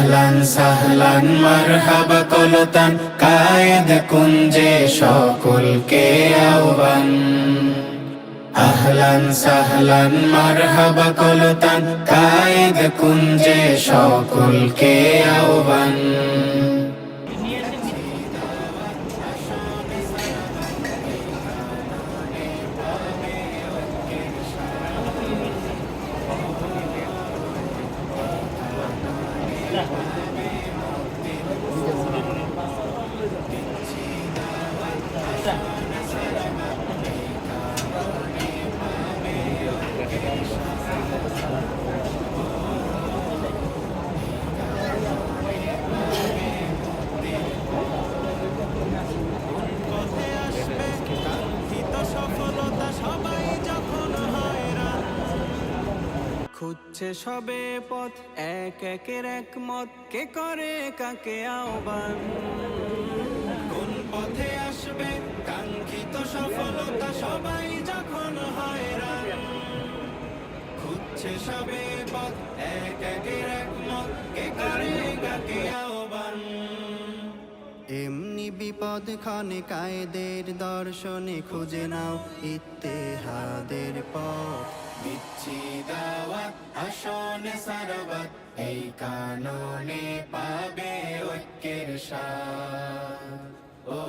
আহলান সাহলান, মারহাবা কলতান কায়েদ কুঞ্জে সকলকে আহ্বান। আহলান, সাহলান, মারহাবা কলতান কায়েদ কুঞ্জে সকলকে আহ্বান। Yeah. খুঁজছে সবে পথ, এক একের এক মত। কে করে, কাকে আহ্বান? কোন পথে আসবে? কাঙ্ক্ষিত সফলতা সবাই যখন হয়রান। খুঁজছে সবে পথ, এক একের এক মত। কে করে, কাকে আহ্বান? এমনি বিপদ ক্ষণে কায়েদের দর্শনে খুঁজে নাও, ইত্তেহাদের পথ। আসনে সারবাত এই কাননে পাবে ঐক্যের সাথ ও